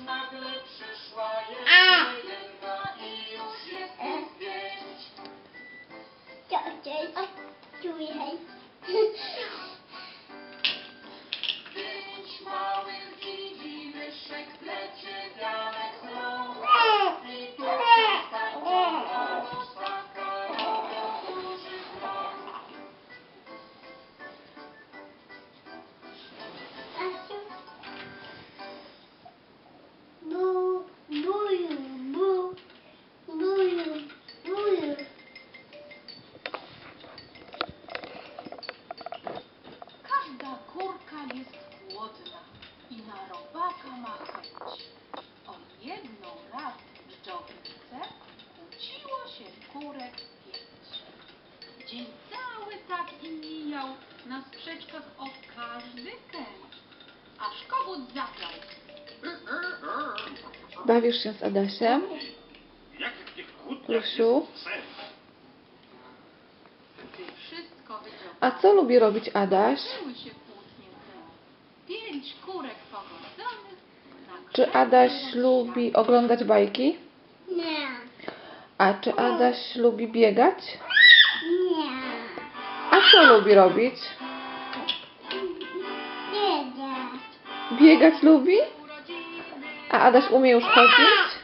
nagle przyszła jeszcze jedna i już jest. Pięć kurka jest głodna i na robaka ma chęć. O jedną raz w dżdżownice kłóciło się kurek pięć. Dzień cały tak i mijał na sprzeczkach o każdy kęć. Aż kogut zaklał. Bawisz się z Adasiem? Lusiu? A co lubi robić Adaś? Pięć kurek pogodzonych. na Czy krzewie Adaś lubi oglądać bajki? Nie, A czy Adaś lubi biegać? nie, A co lubi robić? nie. Biegać lubi? A Adaś umie już chodzić?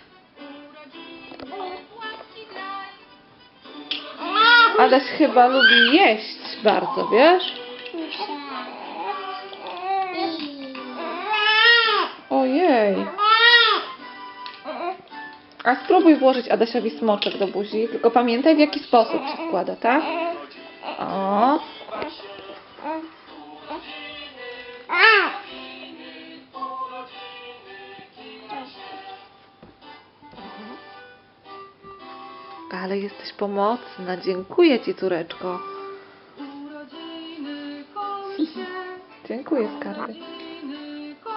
Adaś chyba lubi jeść bardzo, wiesz? Ojej. A spróbuj włożyć Adasiowi smoczek do buzi, tylko pamiętaj w jaki sposób się wkłada, tak? O, ale jesteś pomocna. Dziękuję ci, córeczko. Dziękuję, skarbie.